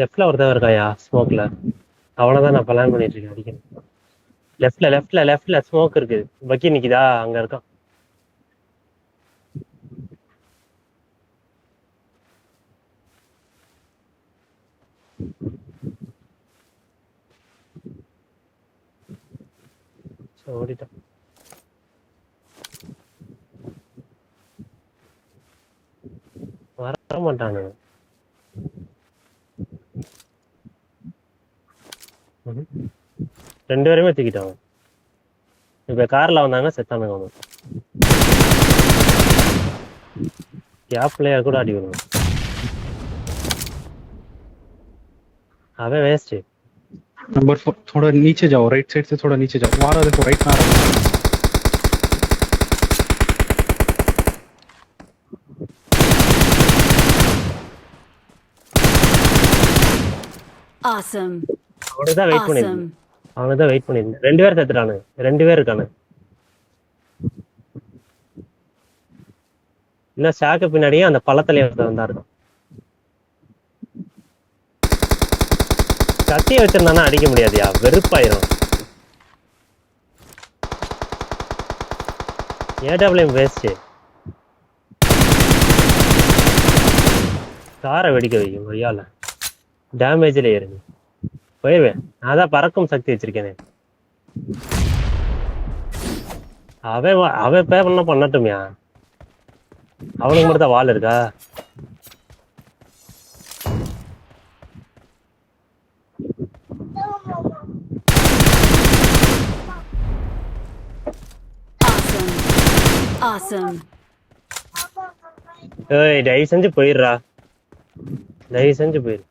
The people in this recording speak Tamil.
லெஃப்ட்ல ஒருத்தவன் இருக்காயா ஸ்மோக்ல அவ்வளவுதான் நான் பிளான் பண்ணிட்டு இருக்கேன் அடிக்கணும் லெஃப்ட்ல லெஃப்ட்ல லெஃப்ட்ல ஸ்மோக் இருக்கு. பக்கி நிக்குதா? அங்க இருக்கான். ஓடிட்டான். வர மாட்டானு. ரெண்டு பேருமே தூக்கிட்டாங்க இப்ப கார்ல வந்தாங்க செத்தானுங்க அவனு கேப் பிளேயர் கூட அடி விடுவான் அவன் வேஸ்ட் नंबर फोर थोड़ा नीचे जाओ राइट साइड से थोड़ा नीचे जाओ वहां देखो राइट में அவனுக்கு தான் வெயிட் பண்ணிருந்தேன். அவனுக்கு தான் வெயிட் பண்ணிருந்தேன் ரெண்டு பேர் செத்துட்டானு ரெண்டு பேர் இருக்கானு இன்னும் ஷாக்கு பின்னாடியே அந்த ஒருத்தன் வந்தா இருக்கான் கத்திய வச்சிருந்தானா அடிக்க முடியாதுயா? வெறுப்பாயிரும். ஏடபிள்யூஎம் வேஸ்ட் காரை வெடிக்க வைக்கும் கொய்யால டேமேஜ்ல ஏறுங்க போயிருவேன். நான் தான் பறக்கும் சக்தி வச்சிருக்கேனே. அவன் அவன் பே பண்ண பண்ணட்டும்யா. அவனுக்கு மட்டும் தான் வால் இருக்கா. ஏய் தயவு செஞ்சு போயிடுறா. தயவு செஞ்சு போயிரு